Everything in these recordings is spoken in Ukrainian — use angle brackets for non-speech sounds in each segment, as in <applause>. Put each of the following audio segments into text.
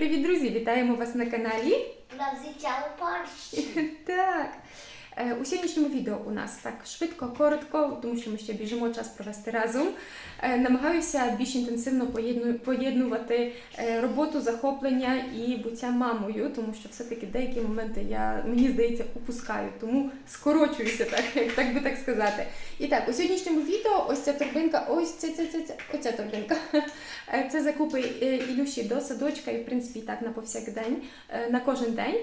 Привіт, друзі! Вітаємо вас на каналі. На взяття. <laughs> Так. Е, У сьогоднішньому відео у нас так швидко, коротко, тому що ми ще біжимо час провести разом. Е, Намагаюся більш інтенсивно поєднувати е, роботу, захоплення і буття мамою, тому що все-таки деякі моменти я мені здається упускаю, тому скорочуюся, так <laughs> так би так сказати. І так, у сьогоднішньому відео ось ця торбинка, ось ця, ця, ця, ця оця торбинка. <laughs> Це закупи Ілюші до садочка, і в принципі так на повсякдень, на кожен день.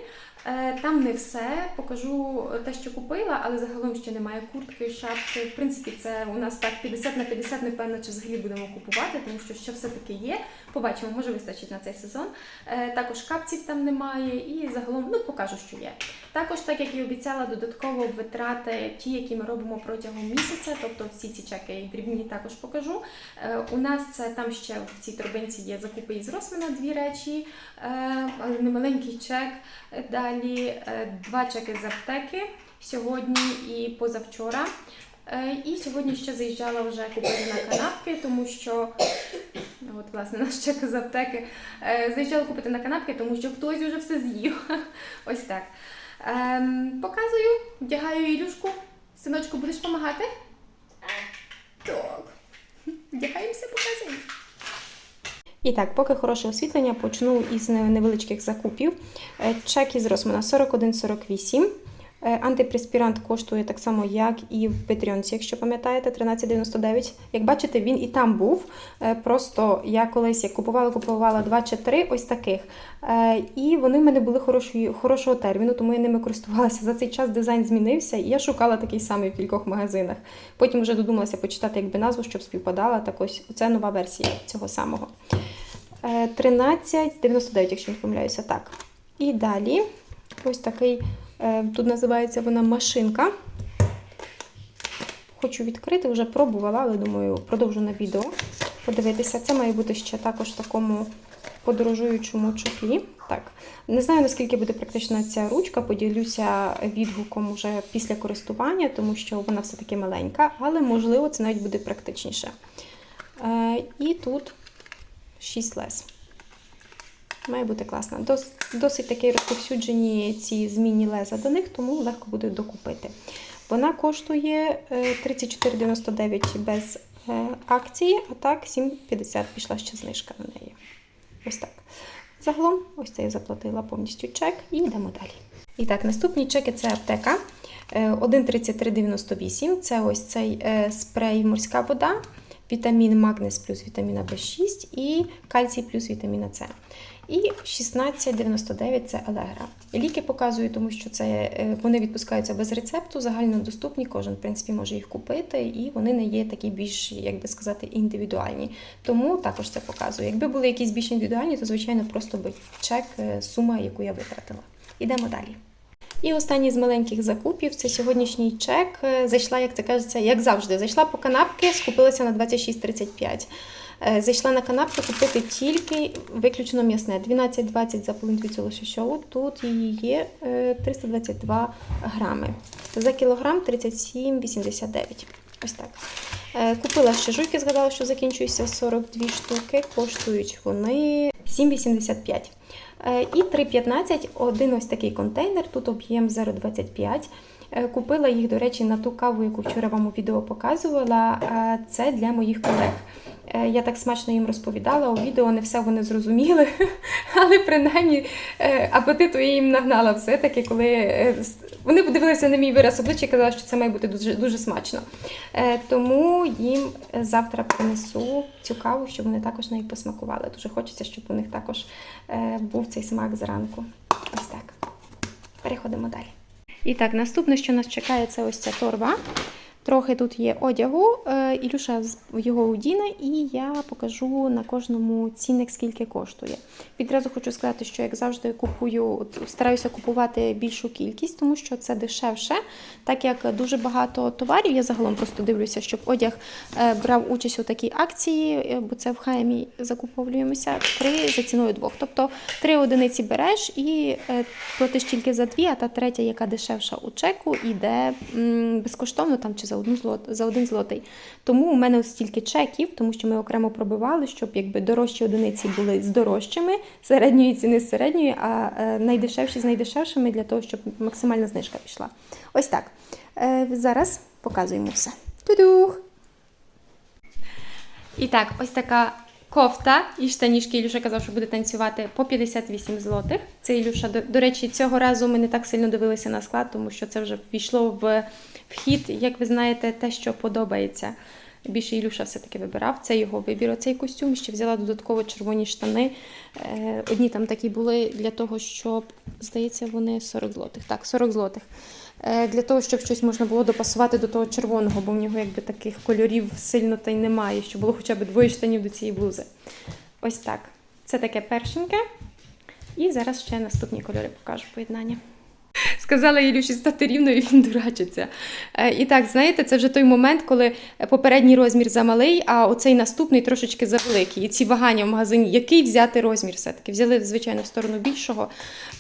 Там не все. Покажу те, що купила, але загалом ще немає куртки, шапки. В принципі, це у нас так 50 на 50, не певно, чи взагалі будемо купувати, тому що ще все-таки є. Побачимо, може вистачить на цей сезон. Е, Також капців там немає, і загалом ну покажу, що є. Також, так як і обіцяла, додатково витрати ті, які ми робимо протягом місяця, тобто всі ці чеки дрібні також покажу. Е, У нас це там ще в цій торбинці є закупи із Росмана дві речі, е, але чек. Е, Далі два чеки з аптеки сьогодні і позавчора. І сьогодні ще заїжджала вже купити на канапки, тому що от власне наш чек з аптеки. Заїжджала купити на канапки, тому що хтось вже все з'їв. Ось так. Ем, показую, вдягаю Ілюшку. Синочку, будеш допомагати? Так. Вдягаємося, показуємо. І так, поки хороше освітлення, почну із невеличких закупів. Е, Чек із Росмана 41,48. Е, Антипреспірант коштує так само, як і в Петріонці, якщо пам'ятаєте, 13,99. Як бачите, він і там був. Е, Просто я колись купувала, купувала 2 чи 3 ось таких. Е, І вони в мене були хорошої, хорошого терміну, тому я ними користувалася. За цей час дизайн змінився, і я шукала такий самий в кількох магазинах. Потім вже додумалася почитати якби назву, щоб співпадала. Так ось це нова версія цього самого. Е, 13,99, якщо не помиляюся, так. І далі ось такий, тут називається вона машинка. Хочу відкрити, вже пробувала, але думаю, продовжу на відео подивитися. Це має бути ще також в такому подорожуючому чохлі. Так, не знаю, наскільки буде практична ця ручка, поділюся відгуком вже після користування, тому що вона все-таки маленька, але можливо це навіть буде практичніше. Е, і тут 6 лес. Має бути класно. Дос, досить такі розповсюджені ці змінні леза до них, тому легко буде докупити. Вона коштує е, 34,99 без е, акції, а так 7,50 пішла ще знижка на неї. Ось так. Загалом, ось це я заплатила повністю чек і йдемо далі. І так, наступні чеки це аптека. Е, 1,3398. Це ось цей е, спрей морська вода, вітамін Магнес плюс вітаміна В6 і кальцій плюс вітаміна С. І 16,99 це Алегра. Ліки показую, тому що це е, вони відпускаються без рецепту, загально доступні, кожен в принципі може їх купити, і вони не є такі більш, як би сказати, індивідуальні. Тому також це показую. Якби були якісь більш індивідуальні, то звичайно просто би чек, е, сума, яку я витратила. Ідемо далі. І останній з маленьких закупів це сьогоднішній чек. Е, Зайшла, як це кажеться, як завжди. Зайшла по канапки, скупилася на 26,35. Е, Зайшла на канапки купити тільки виключно м'ясне. 12,20 за полунтвіцю лошищову. Тут її є е, 322 грами. За кілограм 37,89. Ось так. Е, Купила ще жуйки, згадала, що закінчуються 42 штуки. Коштують вони 7,85. Е, І 3,15 один ось такий контейнер, тут об'єм 0,25. Е, Купила їх, до речі, на ту каву, яку вчора вам у відео показувала. Е, Це для моїх колег. Е, Я так смачно їм розповідала у відео, не все вони зрозуміли, <laughs> але принаймні апетиту я їм нагнала все-таки, коли вони подивилися на мій вираз обличчя і казали, що це має бути дуже, дуже смачно. Тому їм завтра принесу цю каву, щоб вони також нею посмакували. Дуже хочеться, щоб у них також був цей смак зранку. Ось так. Переходимо далі. І так, наступне, що нас чекає, це ось ця торба. Трохи тут є одягу. Е, Ілюша його удіне, і я покажу на кожному цінник, скільки коштує. Відразу хочу сказати, що як завжди купую, стараюся купувати більшу кількість, тому що це дешевше. Так як дуже багато товарів, я загалом просто дивлюся, щоб одяг е, брав участь у такій акції, е, бо це в Хаємі закуповуємося три за ціною двох. Тобто три одиниці береш і платиш тільки за дві, а та третя, яка дешевша у чеку, іде безкоштовно там чи за, одну злот, за один злотий. Тому у мене стільки чеків, тому що ми окремо пробивали, щоб якби дорожчі одиниці були з дорожчими, середньої ціни з середньої, а е, найдешевші з найдешевшими для того, щоб максимальна знижка пішла. Ось так. Е, зараз показуємо все. Тудух! І так, ось така кофта і штанішки. Ілюша казав, що буде танцювати по 58 злотих. Це Ілюша, до, до речі, цього разу ми не так сильно дивилися на склад, тому що це вже ввійшло в вхід, як ви знаєте, те, що подобається. Більше Ілюша все-таки вибирав. Це його вибір. Оцей костюм. Ще взяла додатково червоні штани. Е, Одні там такі були для того, щоб, здається, вони 40 злотих. Так, 40 злотих. Е, Для того, щоб щось можна було допасувати до того червоного, бо в нього якби таких кольорів сильно та й немає, щоб було хоча б двоє штанів до цієї блузи. Ось так. Це таке першеньке. І зараз ще наступні кольори покажу поєднання. <laughs> Сказала Ілюші стати рівно, і він дурачиться. Е, І так, знаєте, це вже той момент, коли попередній розмір замалий, а оцей наступний трошечки завеликий. І ці вагання в магазині, який взяти розмір все-таки. Взяли, звичайно, в сторону більшого.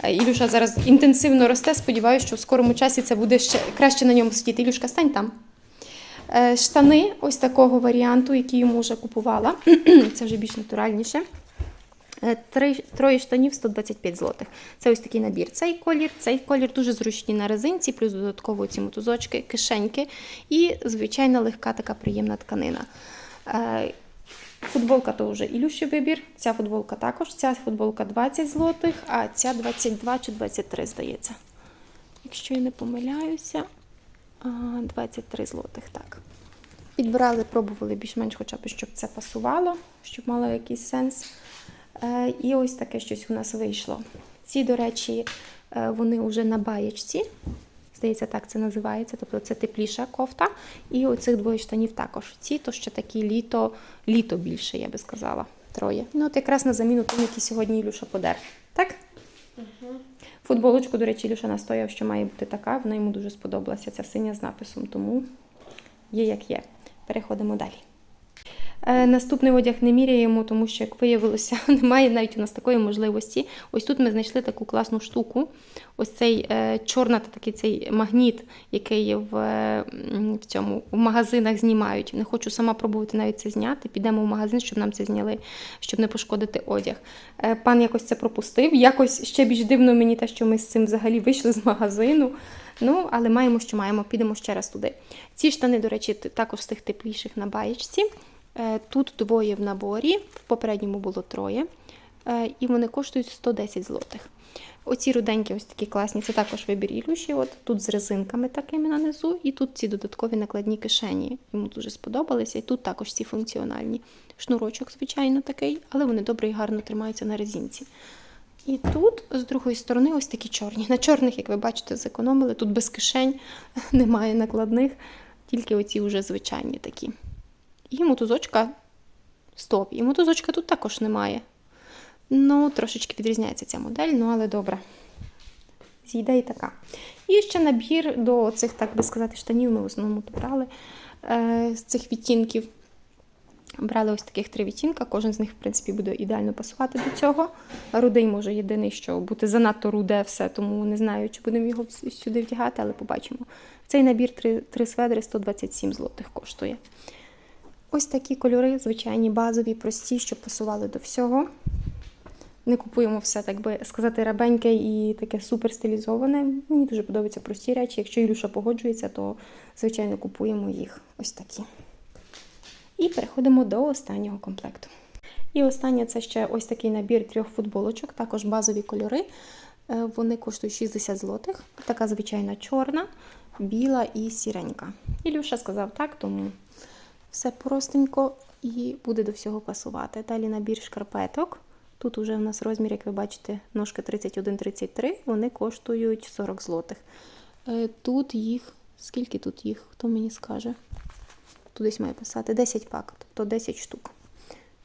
Е, Ілюша зараз інтенсивно росте. Сподіваюся, що в скорому часі це буде ще краще на ньому сидіти. Ілюшка, стань там. Е, Штани ось такого варіанту, який йому вже купувала. <clears throat> Це вже більш натуральніше. Е, троє штанів 125 злотих. Це ось такий набір. Цей колір, цей колір дуже зручні на резинці, плюс додатково ці мотузочки, кишеньки і звичайно легка така приємна тканина. Е, Футболка то вже Ілюші вибір. Ця футболка також. Ця футболка 20 злотих, а ця 22 чи 23, здається. Якщо я не помиляюся, 23 злотих, так. Підбирали, пробували більш-менш хоча б, щоб це пасувало, щоб мало якийсь сенс. Е, І ось таке щось у нас вийшло. Ці, до речі, е, вони вже на баєчці. Здається, так це називається. Тобто це тепліша кофта. І оцих двоє штанів також. Ці то ще такі літо, літо більше, я би сказала. Троє. Ну, от якраз на заміну тим, які сьогодні Ілюша подер. Так? Футболочку, до речі, Ілюша настояв, що має бути така. Вона йому дуже сподобалася, ця синя з написом, тому є як є. Переходимо далі. Е, Наступний одяг не міряємо, тому що, як виявилося, <laughs> немає навіть у нас такої можливості. Ось тут ми знайшли таку класну штуку. Ось цей е, чорна та такий цей магніт, який в, в цьому в магазинах знімають. Не хочу сама пробувати навіть це зняти. Підемо в магазин, щоб нам це зняли, щоб не пошкодити одяг. Е, пан якось це пропустив. Якось ще більш дивно мені те, що ми з цим взагалі вийшли з магазину. Ну, але маємо, що маємо, підемо ще раз туди. Ці штани, до речі, також з тих тепліших на баєчці. Е, Тут двоє в наборі, в попередньому було троє, Е, і вони коштують 110 злотих. Оці руденькі, ось такі класні, це також вибір Ілюші. От тут з резинками такими на низу, і тут ці додаткові накладні кишені. Йому дуже сподобалися. І тут також ці функціональні. Шнурочок, звичайно, такий, але вони добре і гарно тримаються на резинці. І тут, з другої сторони, ось такі чорні. На чорних, як ви бачите, зекономили. Тут без кишень, <laughs> немає накладних, тільки оці вже звичайні такі. І мотузочка стоп. І мотузочка тут також немає. Ну, трошечки відрізняється ця модель, ну але добре. Зійде і така. І ще набір до цих, так би сказати, штанів ми в основному тут брали е, з цих відтінків. Брали ось таких три відтінка, кожен з них, в принципі, буде ідеально пасувати до цього. Рудий може єдиний, що бути занадто руде все, тому не знаю, чи будемо його сюди вдягати, але побачимо. Цей набір три, три сведри 127 злотих коштує. Ось такі кольори, звичайні, базові, прості, щоб пасували до всього. Не купуємо все, так би сказати, рабеньке і таке супер стилізоване. Мені дуже подобаються прості речі. Якщо Ілюша погоджується, то звичайно купуємо їх ось такі. І переходимо до останнього комплекту. І останнє це ще ось такий набір трьох футболочок, також базові кольори. Е, Вони коштують 60 злотих. Така звичайна чорна, біла і сіренька. Ілюша сказав так, тому все простенько і буде до всього пасувати. Далі набір шкарпеток. Тут уже в нас розмір, як ви бачите, ножка 31-33, вони коштують 40 злотих. Е, Тут їх, скільки тут їх? Хто мені скаже? Тут десь має писати 10 пак, тобто 10 штук.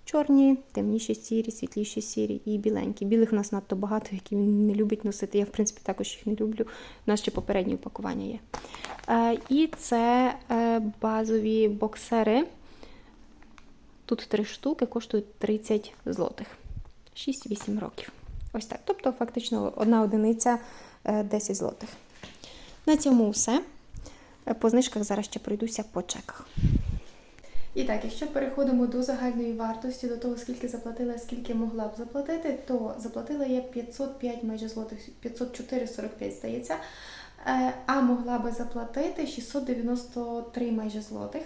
Чорні, темніші сірі, світліші сірі і біленькі. Білих у нас надто багато, які він не любить носити. Я, в принципі, також їх не люблю. У нас ще попередні упакування є. Е, і це е, базові боксери. Тут три штуки, коштують 30 злотих. 6-8 років. Ось так. Тобто, фактично, одна одиниця е, 10 злотих. На цьому все. Е, По знижках зараз ще пройдуся по чеках. І так, якщо переходимо до загальної вартості, до того, скільки заплатила, скільки могла б заплатити, то заплатила я 505 майже злотих, 504,45 здається. Е, А могла би заплатити 693 майже злотих.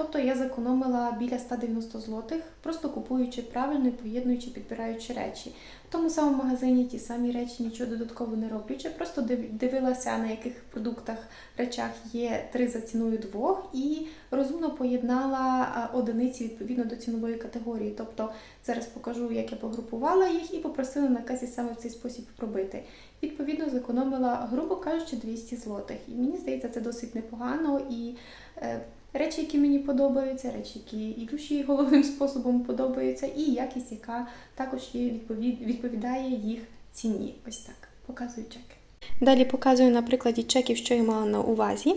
Тобто я зекономила біля 190 злотих, просто купуючи правильно і поєднуючи, підбираючи речі. В тому самому магазині ті самі речі, нічого додатково не роблячи, просто дивилася, на яких продуктах, речах є три за ціною двох, і розумно поєднала одиниці відповідно до цінової категорії. Тобто зараз покажу, як я погрупувала їх і попросила на казі саме в цей спосіб робити. Відповідно, зекономила, грубо кажучи, 200 злотих. І мені здається, це досить непогано. І е, речі, які мені подобаються, речі, які і душі головним способом подобаються, і якість, яка також є відповід, відповідає їх ціні. Ось так. Показую чеки. Далі показую на прикладі чеків, що я мала на увазі.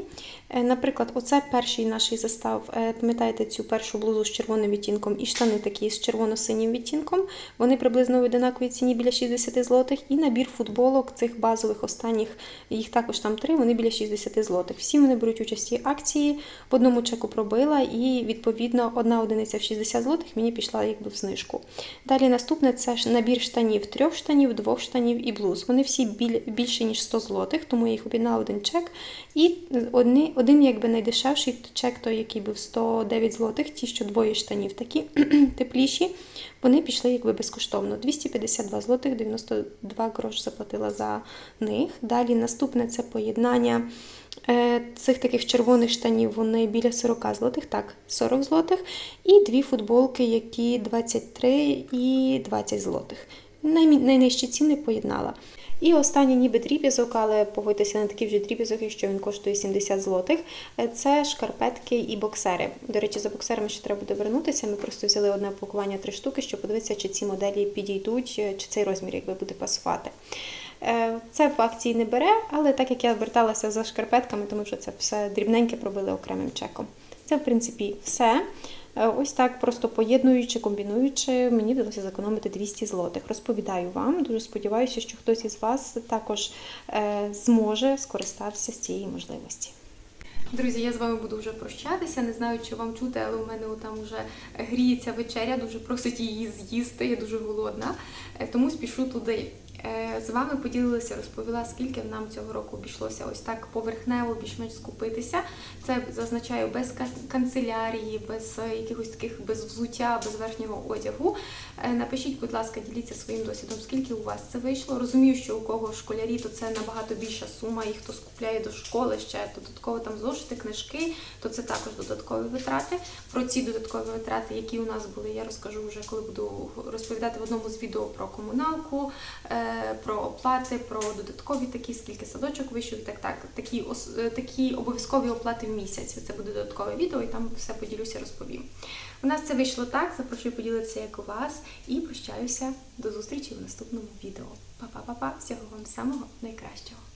Е, Наприклад, оце перший наш застав. Е, Пам'ятаєте цю першу блузу з червоним відтінком і штани такі з червоно-синім відтінком. Вони приблизно в одинаковій ціні біля 60 злотих. І набір футболок цих базових останніх, їх також там три, вони біля 60 злотих. Всі вони беруть участь в акції. В одному чеку пробила, і відповідно одна одиниця в 60 злотих мені пішла якби в знижку. Далі наступне це набір штанів, трьох штанів, двох штанів і блуз. Вони всі біль, більше ніж 100 злотих, тому я їх об'єднала один чек. І одні, один якби найдешевший чек, той, який був 109 злотих, ті, що двоє штанів такі <clears throat> тепліші, вони пішли якби безкоштовно. 252 злотих, 92 грош заплатила за них. Далі наступне це поєднання. Е, Цих таких червоних штанів вони біля 40 злотих, так, 40 злотих. І дві футболки, які 23 і 20 злотих. Найнижчі ціни поєднала. І останній ніби дріб'язок, але погодьтеся на такий вже дріб'язок, якщо він коштує 70 злотих. Е, Це шкарпетки і боксери. До речі, за боксерами ще треба буде вернутися. Ми просто взяли одне пакування три штуки, щоб подивитися, чи ці моделі підійдуть, е, чи цей розмір якби буде пасувати. Е, Це в акції не бере, але так як я верталася за шкарпетками, тому що це все дрібненьке пробили окремим чеком. Це, в принципі, все. Е, Ось так, просто поєднуючи, комбінуючи, мені вдалося зекономити 200 злотих. Розповідаю вам. Дуже сподіваюся, що хтось із вас також е, зможе скористатися з цієї можливості. Друзі, я з вами буду вже прощатися. Не знаю, чи вам чути, але у мене там вже гріється вечеря, дуже просить її з'їсти. Я дуже голодна, Е, тому спішу туди. Е, З вами поділилася, розповіла, скільки нам цього року обійшлося ось так поверхнево, більш-менш скупитися. Це зазначаю без канцелярії, без е, якихось таких без взуття, без верхнього одягу. Е, Напишіть, будь ласка, діліться своїм досвідом, скільки у вас це вийшло. Розумію, що у кого школярі, то це набагато більша сума, і хто скупляє до школи ще додатково там зошити, книжки, то це також додаткові витрати. Про ці додаткові витрати, які у нас були, я розкажу вже, коли буду розповідати в одному з відео про комуналку, про оплати, про додаткові такі, скільки садочок вийшов так так. Такі, ос- е, такі обов'язкові оплати в місяць. Це буде додаткове відео, і там все поділюся, розповім. У нас це вийшло так. Запрошую поділитися, як у вас, і прощаюся до зустрічі в наступному відео. Па-па-па-па, всього вам самого найкращого.